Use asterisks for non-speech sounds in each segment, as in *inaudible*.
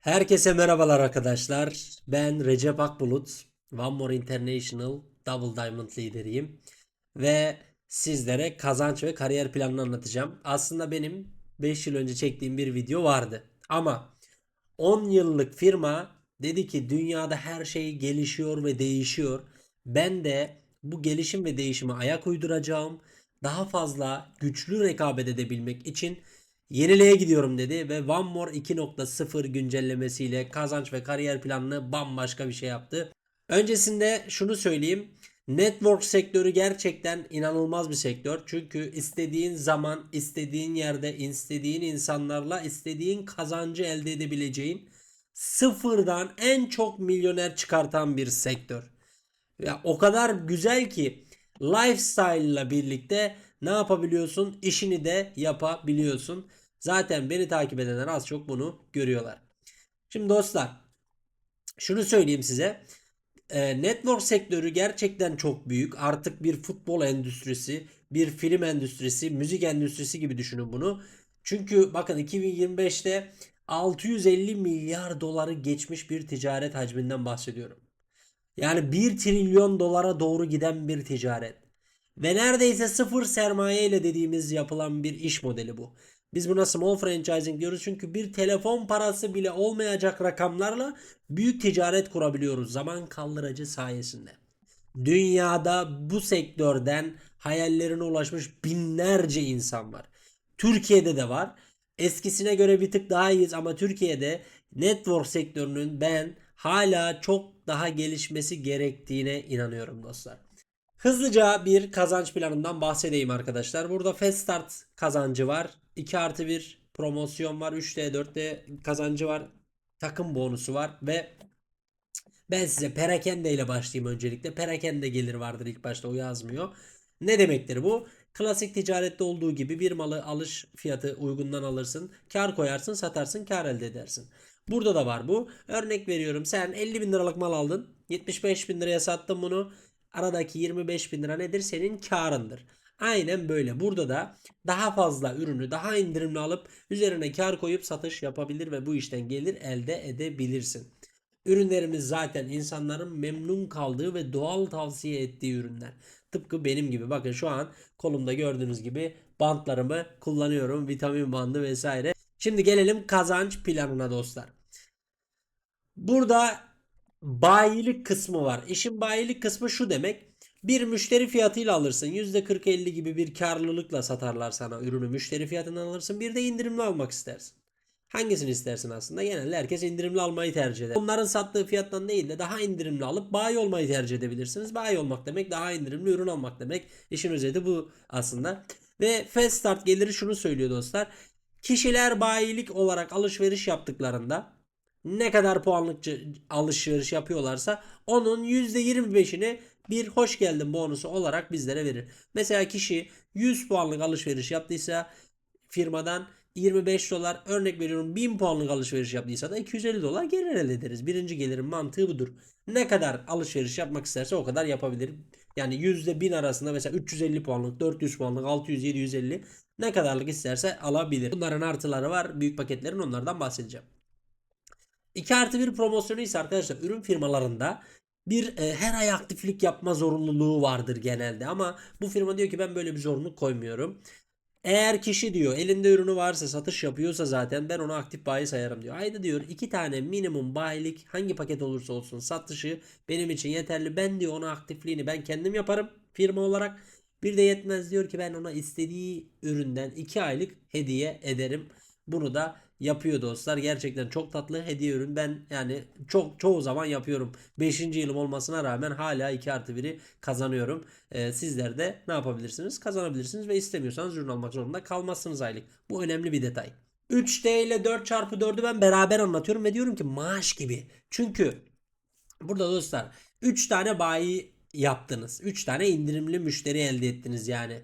Herkese merhabalar arkadaşlar. Ben Recep Akbulut. One More International Double Diamond lideriyim. Ve sizlere kazanç ve kariyer planını anlatacağım. Aslında benim 5 yıl önce çektiğim bir video vardı. Ama 10 yıllık firma dedi ki dünyada her şey gelişiyor ve değişiyor. Ben de bu gelişim ve değişime ayak uyduracağım. Daha fazla güçlü rekabet edebilmek için yeniliğe gidiyorum dedi ve One More 2.0 güncellemesiyle kazanç ve kariyer planını bambaşka bir şey yaptı. Öncesinde şunu söyleyeyim. Network sektörü gerçekten inanılmaz bir sektör. Çünkü istediğin zaman, istediğin yerde, istediğin insanlarla istediğin kazancı elde edebileceğin sıfırdan en çok milyoner çıkartan bir sektör. Ya o kadar güzel ki lifestyle ile birlikte ne yapabiliyorsun? İşini de yapabiliyorsun. Zaten beni takip edenler az çok bunu görüyorlar. Şimdi dostlar şunu söyleyeyim size. Ee, network sektörü gerçekten çok büyük. Artık bir futbol endüstrisi, bir film endüstrisi, müzik endüstrisi gibi düşünün bunu. Çünkü bakın 2025'te 650 milyar doları geçmiş bir ticaret hacminden bahsediyorum. Yani 1 trilyon dolara doğru giden bir ticaret. Ve neredeyse sıfır sermaye ile dediğimiz yapılan bir iş modeli bu. Biz buna small franchising diyoruz çünkü bir telefon parası bile olmayacak rakamlarla büyük ticaret kurabiliyoruz zaman kaldırıcı sayesinde. Dünyada bu sektörden hayallerine ulaşmış binlerce insan var. Türkiye'de de var. Eskisine göre bir tık daha iyiyiz ama Türkiye'de network sektörünün ben hala çok daha gelişmesi gerektiğine inanıyorum dostlar. Hızlıca bir kazanç planından bahsedeyim arkadaşlar. Burada Fast Start kazancı var. 2 artı 1 promosyon var. 3D 4D kazancı var. Takım bonusu var ve ben size perakende ile başlayayım öncelikle. Perakende gelir vardır ilk başta o yazmıyor. Ne demektir bu? Klasik ticarette olduğu gibi bir malı alış fiyatı uygundan alırsın. Kar koyarsın satarsın kar elde edersin. Burada da var bu. Örnek veriyorum sen 50 bin liralık mal aldın. 75 bin liraya sattın bunu. Aradaki 25 bin lira nedir? Senin karındır. Aynen böyle. Burada da daha fazla ürünü daha indirimli alıp üzerine kar koyup satış yapabilir ve bu işten gelir elde edebilirsin. Ürünlerimiz zaten insanların memnun kaldığı ve doğal tavsiye ettiği ürünler. Tıpkı benim gibi. Bakın şu an kolumda gördüğünüz gibi bantlarımı kullanıyorum. Vitamin bandı vesaire. Şimdi gelelim kazanç planına dostlar. Burada bayilik kısmı var. İşin bayilik kısmı şu demek. Bir müşteri fiyatıyla alırsın. %40-50 gibi bir karlılıkla satarlar sana ürünü. Müşteri fiyatından alırsın. Bir de indirimli almak istersin. Hangisini istersin aslında? Genelde herkes indirimli almayı tercih eder. Onların sattığı fiyattan değil de daha indirimli alıp bayi olmayı tercih edebilirsiniz. Bayi olmak demek daha indirimli ürün almak demek. İşin özeti bu aslında. Ve Fast Start geliri şunu söylüyor dostlar. Kişiler bayilik olarak alışveriş yaptıklarında ne kadar puanlık alışveriş yapıyorlarsa onun %25'ini bir hoş geldin bonusu olarak bizlere verir. Mesela kişi 100 puanlık alışveriş yaptıysa firmadan 25 dolar örnek veriyorum 1000 puanlık alışveriş yaptıysa da 250 dolar gelir elde ederiz. Birinci gelirin mantığı budur. Ne kadar alışveriş yapmak isterse o kadar yapabilir. Yani %1000 arasında mesela 350 puanlık, 400 puanlık, 600, 750 ne kadarlık isterse alabilir. Bunların artıları var. Büyük paketlerin onlardan bahsedeceğim. 2 artı 1 promosyonu ise arkadaşlar ürün firmalarında bir e, her ay aktiflik yapma zorunluluğu vardır genelde ama bu firma diyor ki ben böyle bir zorunluluk koymuyorum. Eğer kişi diyor elinde ürünü varsa satış yapıyorsa zaten ben onu aktif bayi sayarım diyor. Ayda diyor iki tane minimum bayilik hangi paket olursa olsun satışı benim için yeterli. Ben diyor ona aktifliğini ben kendim yaparım firma olarak. Bir de yetmez diyor ki ben ona istediği üründen 2 aylık hediye ederim. Bunu da yapıyor dostlar. Gerçekten çok tatlı hediye ürün. Ben yani çok çoğu zaman yapıyorum. 5. yılım olmasına rağmen hala 2 artı 1'i kazanıyorum. Ee, sizler de ne yapabilirsiniz? Kazanabilirsiniz ve istemiyorsanız ürün almak zorunda kalmazsınız aylık. Bu önemli bir detay. 3D ile 4 çarpı 4'ü ben beraber anlatıyorum ve diyorum ki maaş gibi. Çünkü burada dostlar 3 tane bayi yaptınız. 3 tane indirimli müşteri elde ettiniz yani.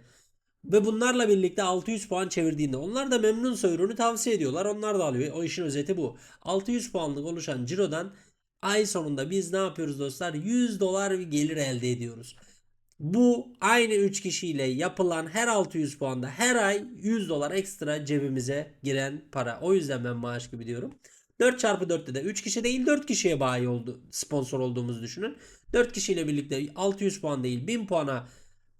Ve bunlarla birlikte 600 puan çevirdiğinde onlar da memnunsa ürünü tavsiye ediyorlar. Onlar da alıyor. O işin özeti bu. 600 puanlık oluşan cirodan ay sonunda biz ne yapıyoruz dostlar? 100 dolar bir gelir elde ediyoruz. Bu aynı 3 kişiyle yapılan her 600 puanda her ay 100 dolar ekstra cebimize giren para. O yüzden ben maaş gibi diyorum. 4 çarpı 4'te de 3 kişi değil 4 kişiye bayi oldu sponsor olduğumuzu düşünün. 4 kişiyle birlikte 600 puan değil 1000 puana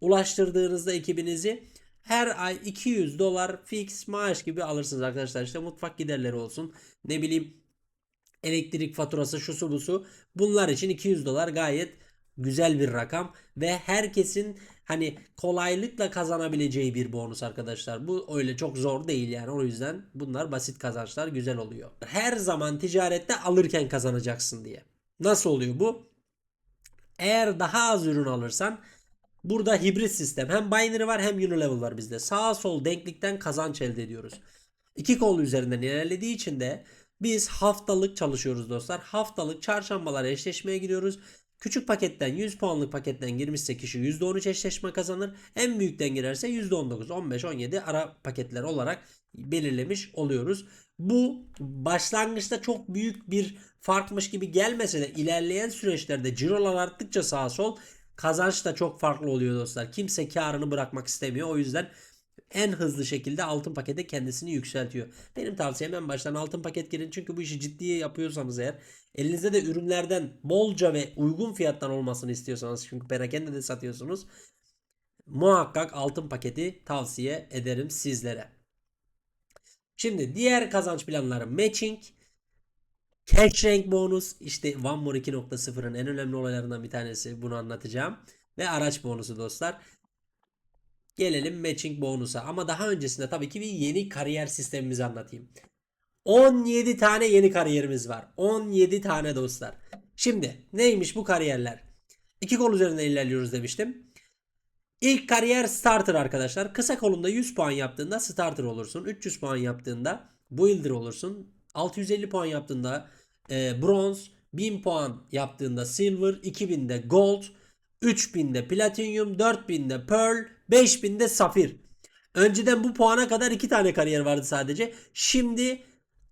ulaştırdığınızda ekibinizi her ay 200 dolar fix maaş gibi alırsınız arkadaşlar. İşte mutfak giderleri olsun. Ne bileyim elektrik faturası şusu busu. Bunlar için 200 dolar gayet güzel bir rakam ve herkesin hani kolaylıkla kazanabileceği bir bonus arkadaşlar. Bu öyle çok zor değil yani. O yüzden bunlar basit kazançlar güzel oluyor. Her zaman ticarette alırken kazanacaksın diye. Nasıl oluyor bu? Eğer daha az ürün alırsan burada hibrit sistem hem binary var hem unilevel var bizde. Sağ sol denklikten kazanç elde ediyoruz. İki kol üzerinden ilerlediği için de biz haftalık çalışıyoruz dostlar. Haftalık çarşambalara eşleşmeye giriyoruz. Küçük paketten 100 puanlık paketten girmişse kişi %13 eşleşme kazanır. En büyükten girerse %19, 15, 17 ara paketler olarak belirlemiş oluyoruz. Bu başlangıçta çok büyük bir farkmış gibi gelmese de ilerleyen süreçlerde cirolar arttıkça sağa sol kazanç da çok farklı oluyor dostlar. Kimse karını bırakmak istemiyor. O yüzden en hızlı şekilde altın pakete kendisini yükseltiyor. Benim tavsiyem en baştan altın paket girin. Çünkü bu işi ciddiye yapıyorsanız eğer elinizde de ürünlerden bolca ve uygun fiyattan olmasını istiyorsanız çünkü perakende de satıyorsunuz. Muhakkak altın paketi tavsiye ederim sizlere. Şimdi diğer kazanç planları matching, cash rank bonus işte One More 2.0'ın en önemli olaylarından bir tanesi bunu anlatacağım. Ve araç bonusu dostlar. Gelelim matching bonusa. Ama daha öncesinde tabii ki bir yeni kariyer sistemimizi anlatayım. 17 tane yeni kariyerimiz var. 17 tane dostlar. Şimdi neymiş bu kariyerler? İki kol üzerinden ilerliyoruz demiştim. İlk kariyer starter arkadaşlar. Kısa kolunda 100 puan yaptığında starter olursun. 300 puan yaptığında builder olursun. 650 puan yaptığında e, bronz. 1000 puan yaptığında silver. 2000'de gold. 3000'de platinum. 4000'de pearl. 5000'de safir. Önceden bu puana kadar 2 tane kariyer vardı sadece. Şimdi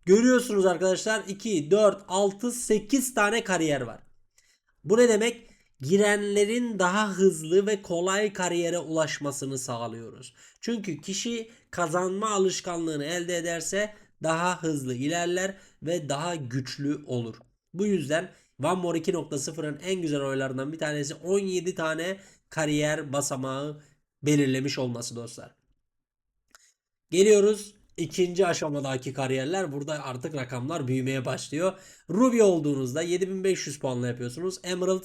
görüyorsunuz arkadaşlar 2, 4, 6, 8 tane kariyer var. Bu ne demek? Girenlerin daha hızlı ve kolay kariyere ulaşmasını sağlıyoruz. Çünkü kişi kazanma alışkanlığını elde ederse daha hızlı ilerler ve daha güçlü olur. Bu yüzden One More 2.0'ın en güzel oylarından bir tanesi 17 tane kariyer basamağı belirlemiş olması dostlar. Geliyoruz ikinci aşamadaki kariyerler. Burada artık rakamlar büyümeye başlıyor. Ruby olduğunuzda 7500 puanla yapıyorsunuz. Emerald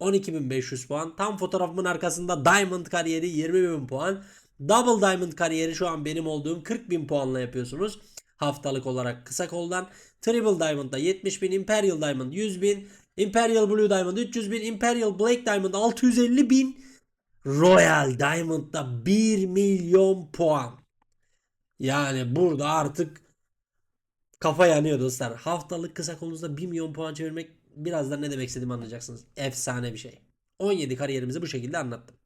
12500 puan. Tam fotoğrafımın arkasında Diamond kariyeri 20000 puan. Double Diamond kariyeri şu an benim olduğum 40000 puanla yapıyorsunuz. Haftalık olarak kısa koldan. Triple Diamond'da 70.000, Imperial Diamond 100.000, Imperial Blue Diamond 300.000, Imperial Black Diamond 650.000, Royal Diamond'da 1 milyon puan. Yani burada artık kafa yanıyor dostlar. Haftalık kısa kolunuzda 1 milyon puan çevirmek birazdan ne demek istediğimi anlayacaksınız. Efsane bir şey. 17 kariyerimizi bu şekilde anlattım.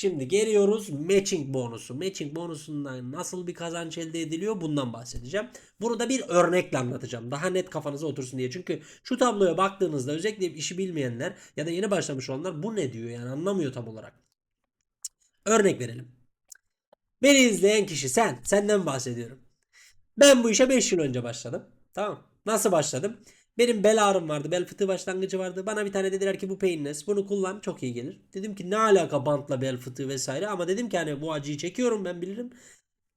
Şimdi geliyoruz matching bonusu. Matching bonusundan nasıl bir kazanç elde ediliyor bundan bahsedeceğim. Bunu da bir örnekle anlatacağım. Daha net kafanıza otursun diye. Çünkü şu tabloya baktığınızda özellikle işi bilmeyenler ya da yeni başlamış olanlar bu ne diyor yani anlamıyor tam olarak. Örnek verelim. Beni izleyen kişi sen. Senden bahsediyorum. Ben bu işe 5 yıl önce başladım. Tamam. Nasıl başladım? Benim bel ağrım vardı. Bel fıtığı başlangıcı vardı. Bana bir tane dediler ki bu Painless. Bunu kullan çok iyi gelir. Dedim ki ne alaka bantla bel fıtığı vesaire. Ama dedim ki hani bu acıyı çekiyorum ben bilirim.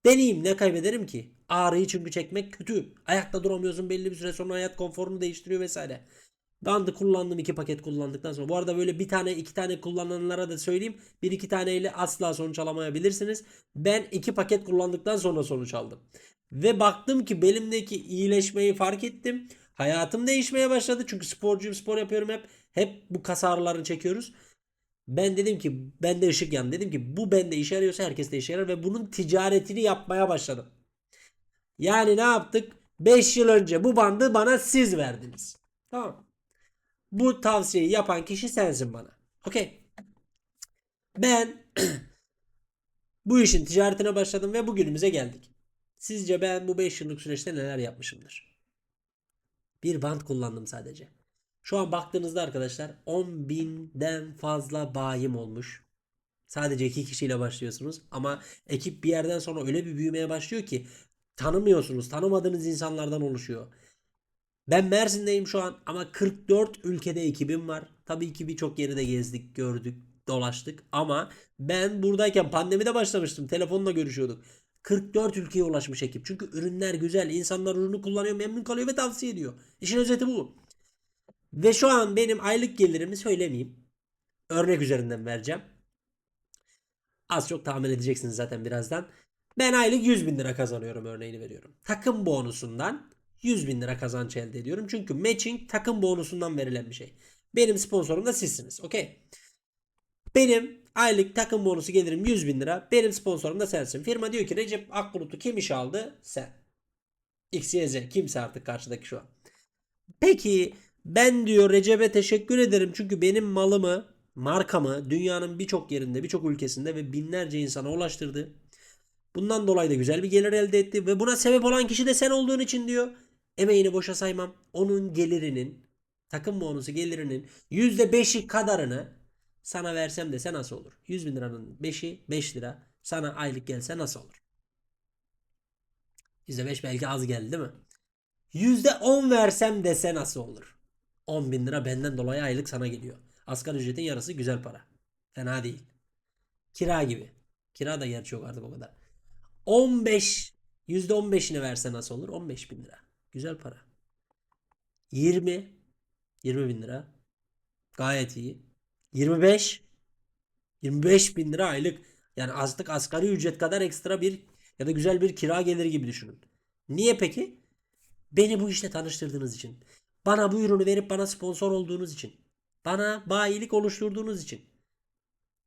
Deneyeyim ne kaybederim ki? Ağrıyı çünkü çekmek kötü. Ayakta duramıyorsun belli bir süre sonra hayat konforunu değiştiriyor vesaire. Bandı kullandım iki paket kullandıktan sonra. Bu arada böyle bir tane iki tane kullananlara da söyleyeyim. Bir iki taneyle asla sonuç alamayabilirsiniz. Ben iki paket kullandıktan sonra sonuç aldım. Ve baktım ki belimdeki iyileşmeyi fark ettim. Hayatım değişmeye başladı. Çünkü sporcuyum spor yapıyorum hep. Hep bu kas ağrılarını çekiyoruz. Ben dedim ki bende ışık yandı. Dedim ki bu bende işe yarıyorsa herkes de işe yarar. Ve bunun ticaretini yapmaya başladım. Yani ne yaptık? 5 yıl önce bu bandı bana siz verdiniz. Tamam. Bu tavsiyeyi yapan kişi sensin bana. Okey. Ben *clears throat* bu işin ticaretine başladım ve bugünümüze geldik. Sizce ben bu 5 yıllık süreçte neler yapmışımdır? Bir band kullandım sadece. Şu an baktığınızda arkadaşlar 10 binden fazla bayim olmuş. Sadece iki kişiyle başlıyorsunuz ama ekip bir yerden sonra öyle bir büyümeye başlıyor ki tanımıyorsunuz. Tanımadığınız insanlardan oluşuyor. Ben Mersin'deyim şu an ama 44 ülkede ekibim var. Tabii ki birçok yeri de gezdik, gördük, dolaştık ama ben buradayken pandemide başlamıştım. Telefonla görüşüyorduk. 44 ülkeye ulaşmış ekip. Çünkü ürünler güzel. insanlar ürünü kullanıyor, memnun kalıyor ve tavsiye ediyor. İşin özeti bu. Ve şu an benim aylık gelirimi söylemeyeyim. Örnek üzerinden vereceğim. Az çok tahmin edeceksiniz zaten birazdan. Ben aylık 100 bin lira kazanıyorum örneğini veriyorum. Takım bonusundan 100 bin lira kazanç elde ediyorum. Çünkü matching takım bonusundan verilen bir şey. Benim sponsorum da sizsiniz. Okey. Benim aylık takım bonusu gelirim 100 bin lira. Benim sponsorum da sensin. Firma diyor ki Recep Akbulut'u kim işe aldı? Sen. X, Y, Z. Kimse artık karşıdaki şu an. Peki ben diyor Recep'e teşekkür ederim. Çünkü benim malımı, markamı dünyanın birçok yerinde, birçok ülkesinde ve binlerce insana ulaştırdı. Bundan dolayı da güzel bir gelir elde etti ve buna sebep olan kişi de sen olduğun için diyor. Emeğini boşa saymam. Onun gelirinin, takım bonusu gelirinin %5'i kadarını sana versem dese nasıl olur? 100 bin liranın 5'i 5 lira sana aylık gelse nasıl olur? %5 belki az geldi değil mi? %10 versem dese nasıl olur? 10 bin lira benden dolayı aylık sana geliyor. Asgari ücretin yarısı güzel para. Fena değil. Kira gibi. Kira da gerçi yok artık o kadar. 15 %15'ini verse nasıl olur? 15 bin lira. Güzel para. 20 20 bin lira. Gayet iyi. 25 25 bin lira aylık. Yani azlık asgari ücret kadar ekstra bir ya da güzel bir kira geliri gibi düşünün. Niye peki? Beni bu işte tanıştırdığınız için. Bana bu ürünü verip bana sponsor olduğunuz için. Bana bayilik oluşturduğunuz için.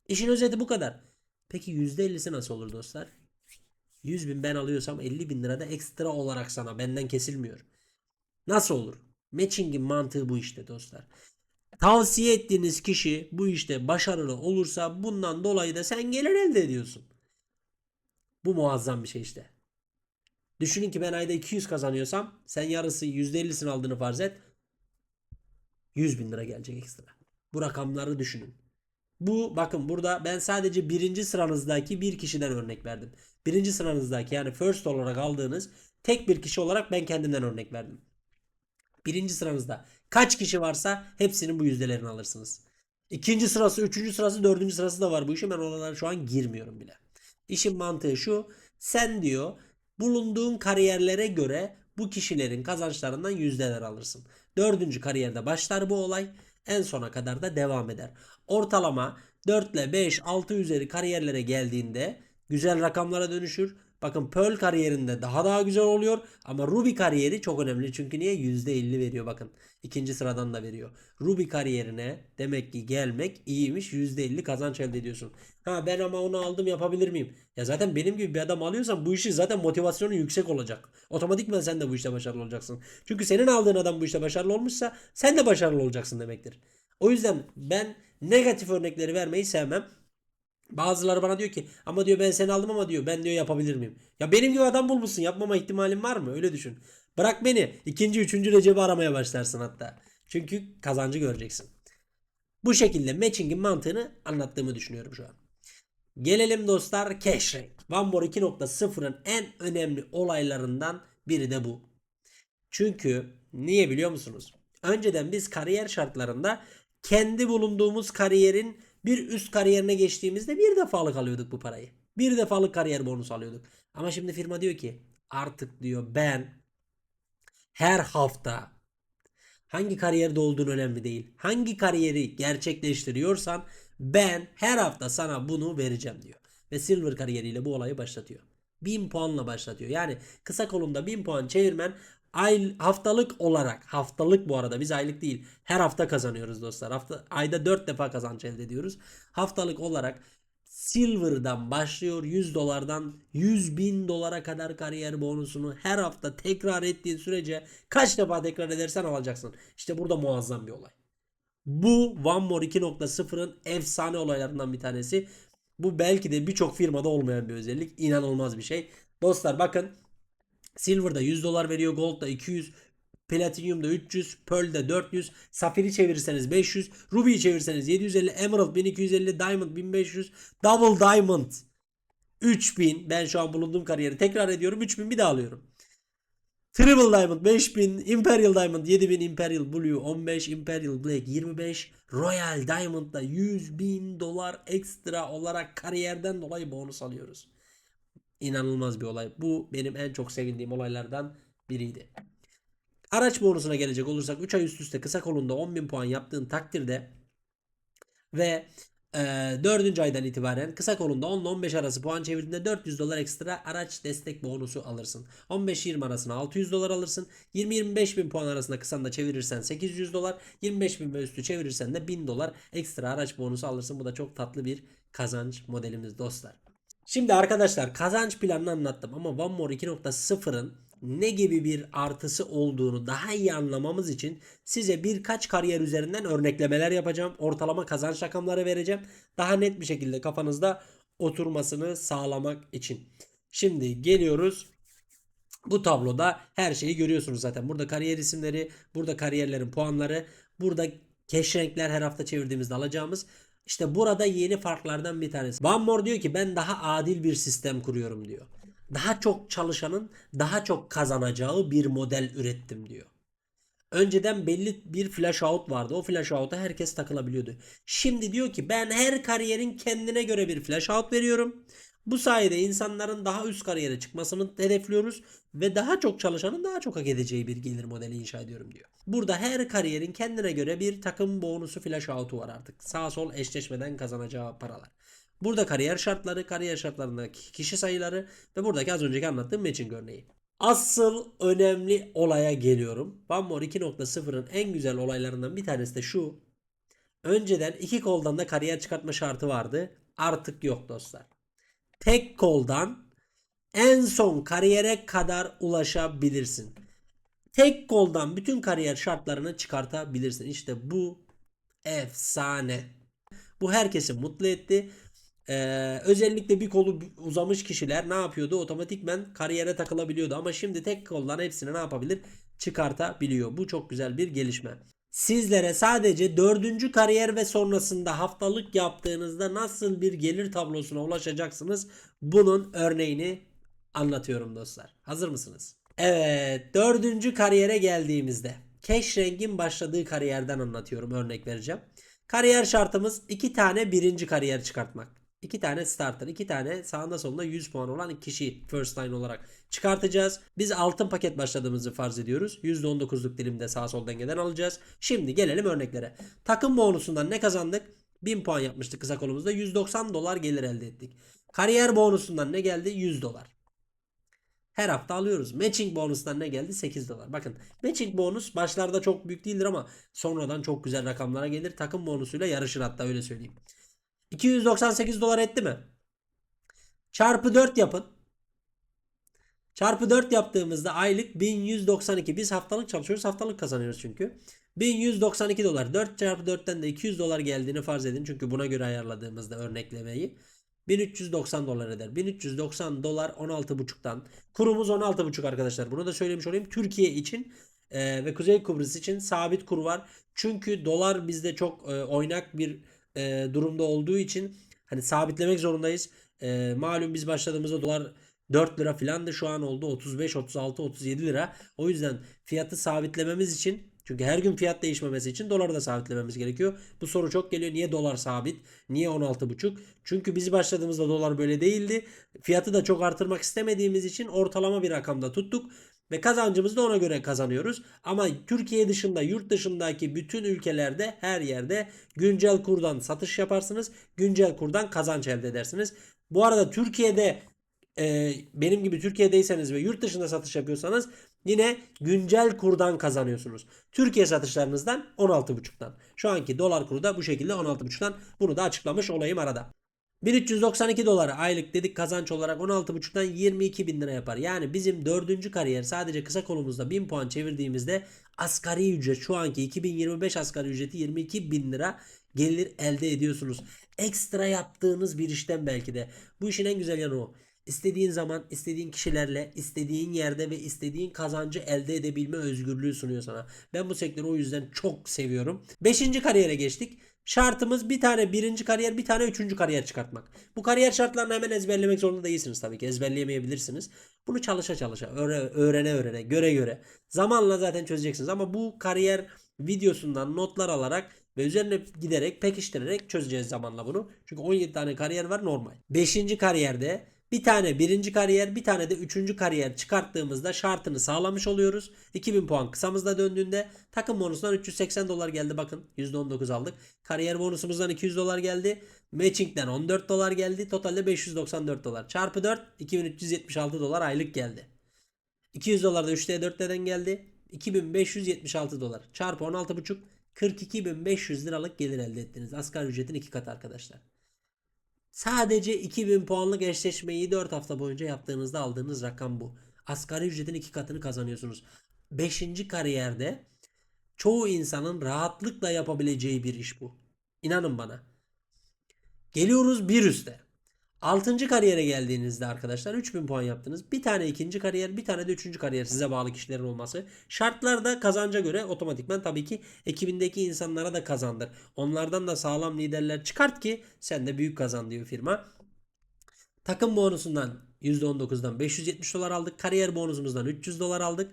İşin özeti bu kadar. Peki %50'si nasıl olur dostlar? 100 bin ben alıyorsam 50 bin lira da ekstra olarak sana benden kesilmiyor. Nasıl olur? Matching'in mantığı bu işte dostlar. Tavsiye ettiğiniz kişi bu işte başarılı olursa bundan dolayı da sen gelir elde ediyorsun. Bu muazzam bir şey işte. Düşünün ki ben ayda 200 kazanıyorsam sen yarısı %50'sini aldığını farz et. 100 bin lira gelecek ekstra. Bu rakamları düşünün. Bu bakın burada ben sadece birinci sıranızdaki bir kişiden örnek verdim. Birinci sıranızdaki yani first olarak aldığınız tek bir kişi olarak ben kendimden örnek verdim. Birinci sıranızda kaç kişi varsa hepsinin bu yüzdelerini alırsınız. İkinci sırası, üçüncü sırası, dördüncü sırası da var bu işin. Ben oralara şu an girmiyorum bile. İşin mantığı şu. Sen diyor bulunduğun kariyerlere göre bu kişilerin kazançlarından yüzdeler alırsın. Dördüncü kariyerde başlar bu olay. En sona kadar da devam eder. Ortalama 4 ile 5, 6 üzeri kariyerlere geldiğinde güzel rakamlara dönüşür. Bakın Pearl kariyerinde daha daha güzel oluyor ama Ruby kariyeri çok önemli çünkü niye? %50 veriyor bakın. İkinci sıradan da veriyor. Ruby kariyerine demek ki gelmek iyiymiş %50 kazanç elde ediyorsun. Ha ben ama onu aldım yapabilir miyim? Ya zaten benim gibi bir adam alıyorsan bu işi zaten motivasyonu yüksek olacak. Otomatikman sen de bu işte başarılı olacaksın. Çünkü senin aldığın adam bu işte başarılı olmuşsa sen de başarılı olacaksın demektir. O yüzden ben negatif örnekleri vermeyi sevmem. Bazıları bana diyor ki ama diyor ben seni aldım ama diyor ben diyor yapabilir miyim? Ya benim gibi adam bulmuşsun yapmama ihtimalin var mı? Öyle düşün. Bırak beni ikinci üçüncü Recep'i aramaya başlarsın hatta. Çünkü kazancı göreceksin. Bu şekilde matching'in mantığını anlattığımı düşünüyorum şu an. Gelelim dostlar cash rate. OneMore 2.0'ın en önemli olaylarından biri de bu. Çünkü niye biliyor musunuz? Önceden biz kariyer şartlarında kendi bulunduğumuz kariyerin bir üst kariyerine geçtiğimizde bir defalık alıyorduk bu parayı. Bir defalık kariyer bonus alıyorduk. Ama şimdi firma diyor ki artık diyor ben her hafta hangi kariyerde olduğun önemli değil. Hangi kariyeri gerçekleştiriyorsan ben her hafta sana bunu vereceğim diyor. Ve Silver kariyeriyle bu olayı başlatıyor. 1000 puanla başlatıyor. Yani kısa kolumda 1000 puan çevirmen ay haftalık olarak haftalık bu arada biz aylık değil her hafta kazanıyoruz dostlar. Hafta ayda 4 defa kazanç elde ediyoruz. Haftalık olarak Silver'dan başlıyor 100 dolardan 100 bin dolara kadar kariyer bonusunu her hafta tekrar ettiğin sürece kaç defa tekrar edersen alacaksın. İşte burada muazzam bir olay. Bu One More 2.0'ın efsane olaylarından bir tanesi. Bu belki de birçok firmada olmayan bir özellik. İnanılmaz bir şey. Dostlar bakın Silver'da 100 dolar veriyor. Gold'da 200. Platinum'da 300, Pearl'de 400, Safir'i çevirirseniz 500, Ruby'yi çevirirseniz 750, Emerald 1250, Diamond 1500, Double Diamond 3000. Ben şu an bulunduğum kariyeri tekrar ediyorum. 3000 bir daha alıyorum. Triple Diamond 5000, Imperial Diamond 7000, Imperial Blue 15, Imperial Black 25, Royal Diamond'da 100 bin dolar ekstra olarak kariyerden dolayı bonus alıyoruz. İnanılmaz bir olay. Bu benim en çok sevindiğim olaylardan biriydi. Araç bonusuna gelecek olursak 3 ay üst üste kısa kolunda 10.000 puan yaptığın takdirde ve e, 4. aydan itibaren kısa kolunda 10 ile 15 arası puan çevirdiğinde 400 dolar ekstra araç destek bonusu alırsın. 15-20 arasına 600 dolar alırsın. 20-25 bin puan arasında kısanda çevirirsen 800 dolar. 25 bin ve üstü çevirirsen de 1000 dolar ekstra araç bonusu alırsın. Bu da çok tatlı bir kazanç modelimiz dostlar. Şimdi arkadaşlar kazanç planını anlattım ama One More 2.0'ın ne gibi bir artısı olduğunu daha iyi anlamamız için size birkaç kariyer üzerinden örneklemeler yapacağım. Ortalama kazanç rakamları vereceğim. Daha net bir şekilde kafanızda oturmasını sağlamak için. Şimdi geliyoruz. Bu tabloda her şeyi görüyorsunuz zaten. Burada kariyer isimleri, burada kariyerlerin puanları, burada keş renkler her hafta çevirdiğimizde alacağımız. İşte burada yeni farklardan bir tanesi. One More diyor ki ben daha adil bir sistem kuruyorum diyor. Daha çok çalışanın daha çok kazanacağı bir model ürettim diyor. Önceden belli bir flash out vardı. O flash out'a herkes takılabiliyordu. Şimdi diyor ki ben her kariyerin kendine göre bir flash out veriyorum. Bu sayede insanların daha üst kariyere çıkmasını hedefliyoruz ve daha çok çalışanın daha çok hak edeceği bir gelir modeli inşa ediyorum diyor. Burada her kariyerin kendine göre bir takım bonusu flash out'u var artık. Sağ sol eşleşmeden kazanacağı paralar. Burada kariyer şartları, kariyer şartlarındaki kişi sayıları ve buradaki az önceki anlattığım matching örneği. Asıl önemli olaya geliyorum. More 2.0'ın en güzel olaylarından bir tanesi de şu. Önceden iki koldan da kariyer çıkartma şartı vardı. Artık yok dostlar. Tek koldan en son kariyere kadar ulaşabilirsin. Tek koldan bütün kariyer şartlarını çıkartabilirsin. İşte bu efsane. Bu herkesi mutlu etti. Ee, özellikle bir kolu uzamış kişiler ne yapıyordu? Otomatikmen kariyere takılabiliyordu. Ama şimdi tek koldan hepsini ne yapabilir? Çıkartabiliyor. Bu çok güzel bir gelişme. Sizlere sadece dördüncü kariyer ve sonrasında haftalık yaptığınızda nasıl bir gelir tablosuna ulaşacaksınız? Bunun örneğini anlatıyorum dostlar. Hazır mısınız? Evet dördüncü kariyere geldiğimizde keş rengin başladığı kariyerden anlatıyorum örnek vereceğim. Kariyer şartımız iki tane birinci kariyer çıkartmak. İki tane starter, iki tane sağında solunda 100 puan olan kişi first line olarak çıkartacağız. Biz altın paket başladığımızı farz ediyoruz. %19'luk dilimde sağ sol dengeden alacağız. Şimdi gelelim örneklere. Takım bonusundan ne kazandık? 1000 puan yapmıştık kısa kolumuzda. 190 dolar gelir elde ettik. Kariyer bonusundan ne geldi? 100 dolar. Her hafta alıyoruz. Matching bonustan ne geldi? 8 dolar. Bakın matching bonus başlarda çok büyük değildir ama sonradan çok güzel rakamlara gelir. Takım bonusuyla yarışır hatta öyle söyleyeyim. 298 dolar etti mi? Çarpı 4 yapın. Çarpı 4 yaptığımızda aylık 1192. Biz haftalık çalışıyoruz. Haftalık kazanıyoruz çünkü. 1192 dolar. 4 çarpı 4'ten de 200 dolar geldiğini farz edin. Çünkü buna göre ayarladığımızda örneklemeyi. 1390 dolar eder. 1390 dolar 16.5'tan. Kurumuz 16.5 arkadaşlar. Bunu da söylemiş olayım. Türkiye için e, ve Kuzey Kıbrıs için sabit kur var. Çünkü dolar bizde çok e, oynak bir e, durumda olduğu için hani sabitlemek zorundayız. E, malum biz başladığımızda dolar 4 lira filandı şu an oldu 35, 36, 37 lira. O yüzden fiyatı sabitlememiz için çünkü her gün fiyat değişmemesi için doları da sabitlememiz gerekiyor. Bu soru çok geliyor. Niye dolar sabit? Niye 16,5? Çünkü biz başladığımızda dolar böyle değildi. Fiyatı da çok artırmak istemediğimiz için ortalama bir rakamda tuttuk. Ve kazancımızı da ona göre kazanıyoruz. Ama Türkiye dışında, yurt dışındaki bütün ülkelerde her yerde güncel kurdan satış yaparsınız. Güncel kurdan kazanç elde edersiniz. Bu arada Türkiye'de e, benim gibi Türkiye'deyseniz ve yurt dışında satış yapıyorsanız yine güncel kurdan kazanıyorsunuz. Türkiye satışlarınızdan 16.5'tan. Şu anki dolar kuru da bu şekilde 16.5'tan. Bunu da açıklamış olayım arada. 1392 doları aylık dedik kazanç olarak 16.5'tan 22 bin lira yapar. Yani bizim dördüncü kariyer sadece kısa kolumuzda 1000 puan çevirdiğimizde asgari ücret şu anki 2025 asgari ücreti 22 bin lira gelir elde ediyorsunuz. Ekstra yaptığınız bir işten belki de. Bu işin en güzel yanı o. İstediğin zaman, istediğin kişilerle, istediğin yerde ve istediğin kazancı elde edebilme özgürlüğü sunuyor sana. Ben bu sektörü o yüzden çok seviyorum. Beşinci kariyere geçtik. Şartımız bir tane birinci kariyer, bir tane üçüncü kariyer çıkartmak. Bu kariyer şartlarını hemen ezberlemek zorunda değilsiniz tabii ki. Ezberleyemeyebilirsiniz. Bunu çalışa çalışa, öğre- öğrene öğrene, göre göre. Zamanla zaten çözeceksiniz. Ama bu kariyer videosundan notlar alarak ve üzerine giderek pekiştirerek çözeceğiz zamanla bunu. Çünkü 17 tane kariyer var normal. 5. kariyerde bir tane birinci kariyer bir tane de üçüncü kariyer çıkarttığımızda şartını sağlamış oluyoruz. 2000 puan kısamızda döndüğünde takım bonusundan 380 dolar geldi bakın %19 aldık. Kariyer bonusumuzdan 200 dolar geldi. Matching'den 14 dolar geldi. Totalde 594 dolar. Çarpı 4 2376 dolar aylık geldi. 200 dolar da 3'te 4'ten geldi. 2576 dolar. Çarpı 16,5 42.500 liralık gelir elde ettiniz. Asgari ücretin iki katı arkadaşlar. Sadece 2000 puanlık eşleşmeyi 4 hafta boyunca yaptığınızda aldığınız rakam bu. Asgari ücretin iki katını kazanıyorsunuz. 5. kariyerde çoğu insanın rahatlıkla yapabileceği bir iş bu. İnanın bana. Geliyoruz bir üste. 6. kariyere geldiğinizde arkadaşlar 3000 puan yaptınız. Bir tane ikinci kariyer, bir tane de üçüncü kariyer size bağlı kişilerin olması. Şartlar da kazanca göre otomatikman tabii ki ekibindeki insanlara da kazandır. Onlardan da sağlam liderler çıkart ki sen de büyük kazan diyor firma. Takım bonusundan %19'dan 570 dolar aldık. Kariyer bonusumuzdan 300 dolar aldık.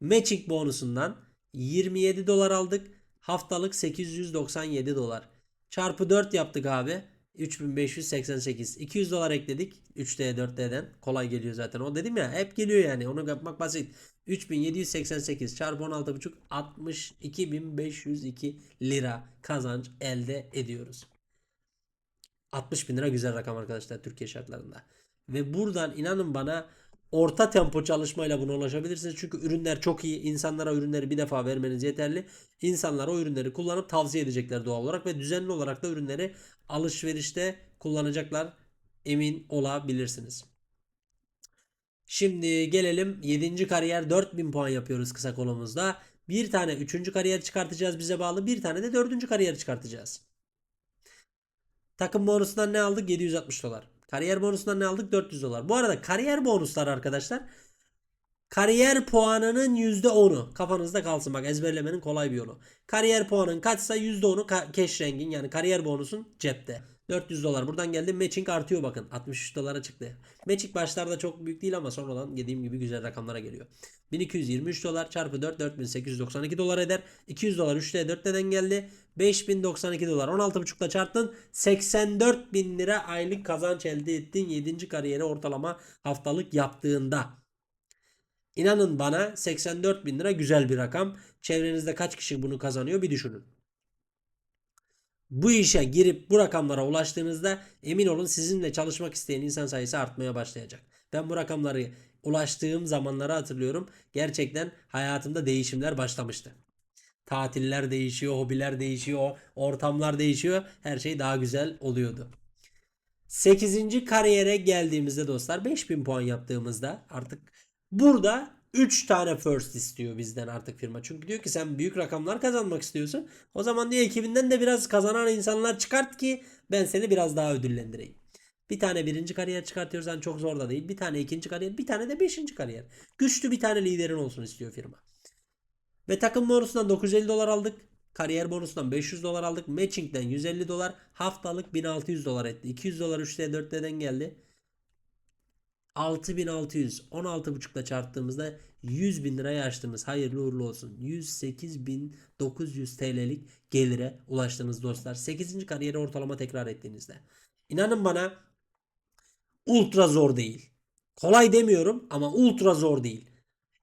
Matching bonusundan 27 dolar aldık. Haftalık 897 dolar. Çarpı 4 yaptık abi. 3588. 200 dolar ekledik. 3D 4D'den. Kolay geliyor zaten. O dedim ya hep geliyor yani. Onu yapmak basit. 3788 çarpı 16,5 62502 lira kazanç elde ediyoruz. 60 bin lira güzel rakam arkadaşlar Türkiye şartlarında. Ve buradan inanın bana orta tempo çalışmayla buna ulaşabilirsiniz. Çünkü ürünler çok iyi. İnsanlara ürünleri bir defa vermeniz yeterli. İnsanlar o ürünleri kullanıp tavsiye edecekler doğal olarak ve düzenli olarak da ürünleri alışverişte kullanacaklar. Emin olabilirsiniz. Şimdi gelelim 7. kariyer 4000 puan yapıyoruz kısa kolumuzda. Bir tane 3. kariyer çıkartacağız bize bağlı. Bir tane de 4. kariyer çıkartacağız. Takım bonusundan ne aldık? 760 dolar. Kariyer bonusundan ne aldık? 400 dolar. Bu arada kariyer bonuslar arkadaşlar kariyer puanının %10'u. Kafanızda kalsın bak ezberlemenin kolay bir yolu. Kariyer puanın kaçsa %10'u ka- cash rengin yani kariyer bonusun cepte. 400 dolar buradan geldi. Matching artıyor bakın. 63 dolara çıktı. Matching başlarda çok büyük değil ama sonradan dediğim gibi güzel rakamlara geliyor. 1223 dolar çarpı 4 4892 dolar eder. 200 dolar 3'te 4'ten geldi. 5092 dolar 16.5'la çarptın. 84 bin lira aylık kazanç elde ettin 7. kariyeri ortalama haftalık yaptığında. İnanın bana 84 bin lira güzel bir rakam. Çevrenizde kaç kişi bunu kazanıyor bir düşünün. Bu işe girip bu rakamlara ulaştığınızda emin olun sizinle çalışmak isteyen insan sayısı artmaya başlayacak. Ben bu rakamları ulaştığım zamanları hatırlıyorum. Gerçekten hayatımda değişimler başlamıştı. Tatiller değişiyor, hobiler değişiyor, ortamlar değişiyor. Her şey daha güzel oluyordu. 8. kariyere geldiğimizde dostlar 5000 puan yaptığımızda artık burada 3 tane first istiyor bizden artık firma. Çünkü diyor ki sen büyük rakamlar kazanmak istiyorsun. O zaman diyor ekibinden de biraz kazanan insanlar çıkart ki ben seni biraz daha ödüllendireyim. Bir tane birinci kariyer çıkartıyoruz. Yani çok zor da değil. Bir tane ikinci kariyer. Bir tane de beşinci kariyer. Güçlü bir tane liderin olsun istiyor firma. Ve takım bonusundan 950 dolar aldık. Kariyer bonusundan 500 dolar aldık. Matching'den 150 dolar. Haftalık 1600 dolar etti. 200 dolar 3'te 4'ten geldi. 6600 16.5'la çarptığımızda 100 bin liraya açtığımız hayırlı uğurlu olsun. 108.900 TL'lik gelire ulaştınız dostlar. 8. kariyeri ortalama tekrar ettiğinizde. İnanın bana ultra zor değil. Kolay demiyorum ama ultra zor değil.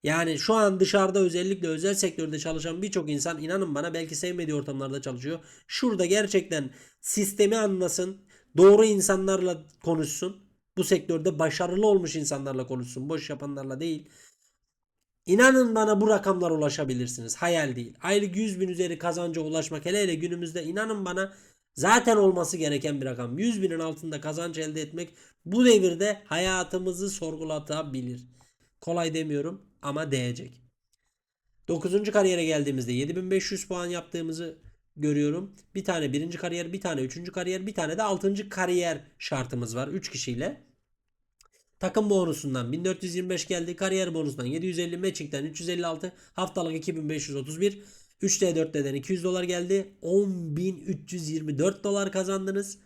Yani şu an dışarıda özellikle özel sektörde çalışan birçok insan inanın bana belki sevmediği ortamlarda çalışıyor. Şurada gerçekten sistemi anlasın, doğru insanlarla konuşsun. Bu sektörde başarılı olmuş insanlarla konuşsun, boş yapanlarla değil. İnanın bana bu rakamlara ulaşabilirsiniz. Hayal değil. Aylık 100 bin üzeri kazanca ulaşmak hele hele günümüzde inanın bana zaten olması gereken bir rakam. 100 binin altında kazanç elde etmek bu devirde hayatımızı sorgulatabilir. Kolay demiyorum ama değecek. 9. kariyere geldiğimizde 7500 puan yaptığımızı görüyorum. Bir tane birinci kariyer, bir tane üçüncü kariyer, bir tane de altıncı kariyer şartımız var. 3 kişiyle. Takım bonusundan 1425 geldi. Kariyer bonusundan 750. Matching'den 356. Haftalık 2531. 3D 4D'den 200 dolar geldi. 10.324 dolar kazandınız.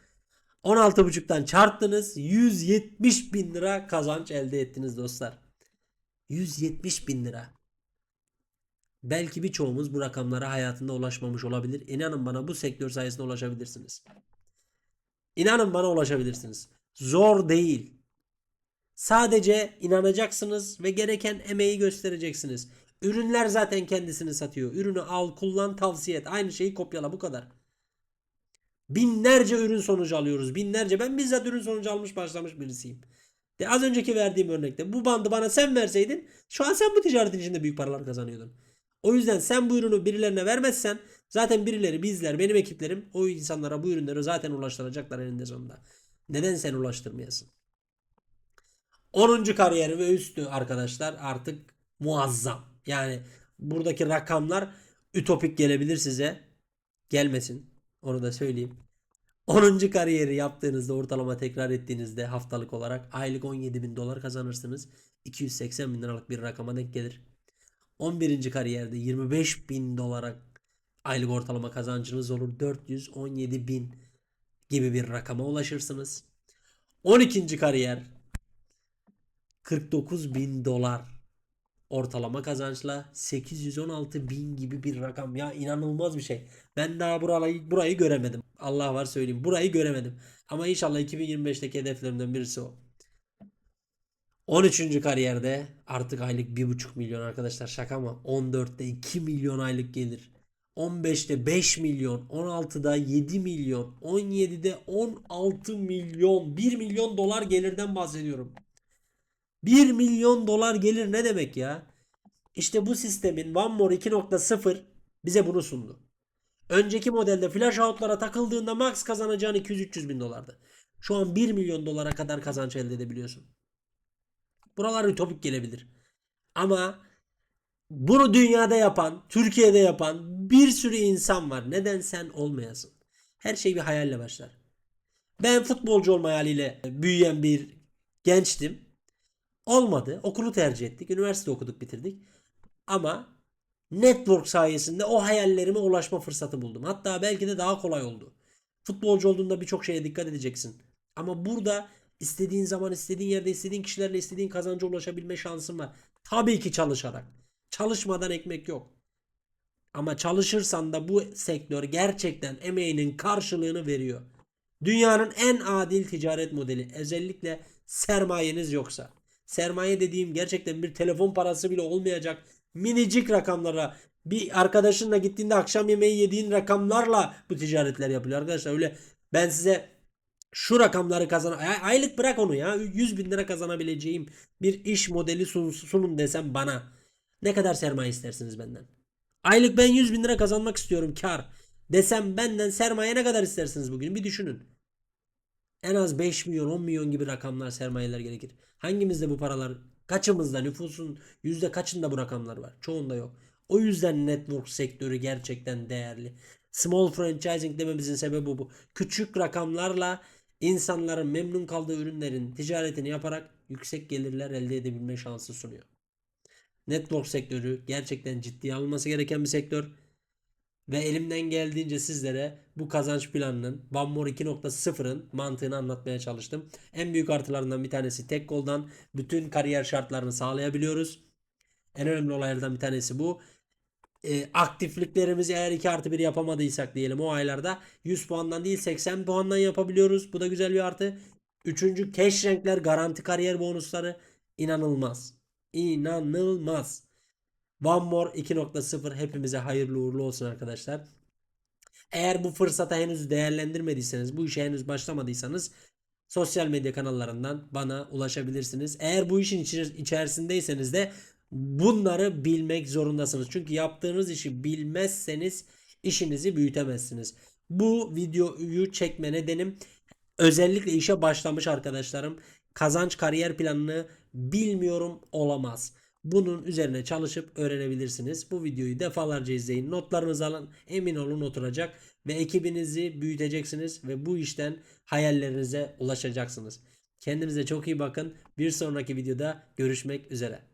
16.5'tan çarptınız. 170 bin lira kazanç elde ettiniz dostlar. 170 bin lira. Belki birçoğumuz bu rakamlara hayatında ulaşmamış olabilir. İnanın bana bu sektör sayesinde ulaşabilirsiniz. İnanın bana ulaşabilirsiniz. Zor değil. Sadece inanacaksınız ve gereken emeği göstereceksiniz. Ürünler zaten kendisini satıyor. Ürünü al, kullan, tavsiye et. Aynı şeyi kopyala bu kadar. Binlerce ürün sonucu alıyoruz. Binlerce. Ben bizzat ürün sonucu almış başlamış birisiyim. De az önceki verdiğim örnekte bu bandı bana sen verseydin şu an sen bu ticaretin içinde büyük paralar kazanıyordun. O yüzden sen bu ürünü birilerine vermezsen zaten birileri bizler benim ekiplerim o insanlara bu ürünleri zaten ulaştıracaklar eninde sonunda. Neden sen ulaştırmayasın? 10. kariyer ve üstü arkadaşlar artık muazzam. Yani buradaki rakamlar ütopik gelebilir size. Gelmesin. Onu da söyleyeyim. 10. kariyeri yaptığınızda ortalama tekrar ettiğinizde haftalık olarak aylık 17 bin dolar kazanırsınız. 280 bin liralık bir rakama denk gelir. 11. kariyerde 25 bin dolara aylık ortalama kazancınız olur. 417 bin gibi bir rakama ulaşırsınız. 12. kariyer 49 bin dolar ortalama kazançla 816 bin gibi bir rakam ya inanılmaz bir şey. Ben daha burayı, burayı göremedim. Allah var söyleyeyim burayı göremedim. Ama inşallah 2025'teki hedeflerimden birisi o. 13. kariyerde artık aylık 1,5 milyon arkadaşlar şaka mı? 14'te 2 milyon aylık gelir. 15'te 5 milyon, 16'da 7 milyon, 17'de 16 milyon, 1 milyon dolar gelirden bahsediyorum. 1 milyon dolar gelir ne demek ya? İşte bu sistemin One More 2.0 bize bunu sundu. Önceki modelde flash out'lara takıldığında max kazanacağın 200-300 bin dolardı. Şu an 1 milyon dolara kadar kazanç elde edebiliyorsun. Buralar ütopik gelebilir. Ama bunu dünyada yapan, Türkiye'de yapan bir sürü insan var. Neden sen olmayasın? Her şey bir hayalle başlar. Ben futbolcu olma hayaliyle büyüyen bir gençtim. Olmadı. Okulu tercih ettik. Üniversite okuduk bitirdik. Ama network sayesinde o hayallerime ulaşma fırsatı buldum. Hatta belki de daha kolay oldu. Futbolcu olduğunda birçok şeye dikkat edeceksin. Ama burada istediğin zaman, istediğin yerde, istediğin kişilerle istediğin kazanca ulaşabilme şansın var. Tabii ki çalışarak. Çalışmadan ekmek yok. Ama çalışırsan da bu sektör gerçekten emeğinin karşılığını veriyor. Dünyanın en adil ticaret modeli. Özellikle sermayeniz yoksa. Sermaye dediğim gerçekten bir telefon parası bile olmayacak minicik rakamlara bir arkadaşınla gittiğinde akşam yemeği yediğin rakamlarla bu ticaretler yapılıyor arkadaşlar. Öyle ben size şu rakamları kazan aylık bırak onu ya 100 bin lira kazanabileceğim bir iş modeli sun, sunun desem bana ne kadar sermaye istersiniz benden? Aylık ben 100 bin lira kazanmak istiyorum kar desem benden sermaye ne kadar istersiniz bugün bir düşünün. En az 5 milyon 10 milyon gibi rakamlar sermayeler gerekir. Hangimizde bu paralar kaçımızda nüfusun yüzde kaçında bu rakamlar var? Çoğunda yok. O yüzden network sektörü gerçekten değerli. Small franchising dememizin sebebi bu. Küçük rakamlarla insanların memnun kaldığı ürünlerin ticaretini yaparak yüksek gelirler elde edebilme şansı sunuyor. Network sektörü gerçekten ciddiye alınması gereken bir sektör. Ve elimden geldiğince sizlere bu kazanç planının One 2.0'ın mantığını anlatmaya çalıştım. En büyük artılarından bir tanesi tek koldan bütün kariyer şartlarını sağlayabiliyoruz. En önemli olaylardan bir tanesi bu. E, aktifliklerimizi eğer 2 artı 1 yapamadıysak diyelim o aylarda 100 puandan değil 80 puandan yapabiliyoruz. Bu da güzel bir artı. Üçüncü cash renkler garanti kariyer bonusları inanılmaz. İnanılmaz. One More 2.0 hepimize hayırlı uğurlu olsun arkadaşlar. Eğer bu fırsata henüz değerlendirmediyseniz, bu işe henüz başlamadıysanız sosyal medya kanallarından bana ulaşabilirsiniz. Eğer bu işin içerisindeyseniz de bunları bilmek zorundasınız. Çünkü yaptığınız işi bilmezseniz işinizi büyütemezsiniz. Bu videoyu çekme nedenim özellikle işe başlamış arkadaşlarım kazanç kariyer planını bilmiyorum olamaz. Bunun üzerine çalışıp öğrenebilirsiniz. Bu videoyu defalarca izleyin. Notlarınızı alın. Emin olun oturacak. Ve ekibinizi büyüteceksiniz. Ve bu işten hayallerinize ulaşacaksınız. Kendinize çok iyi bakın. Bir sonraki videoda görüşmek üzere.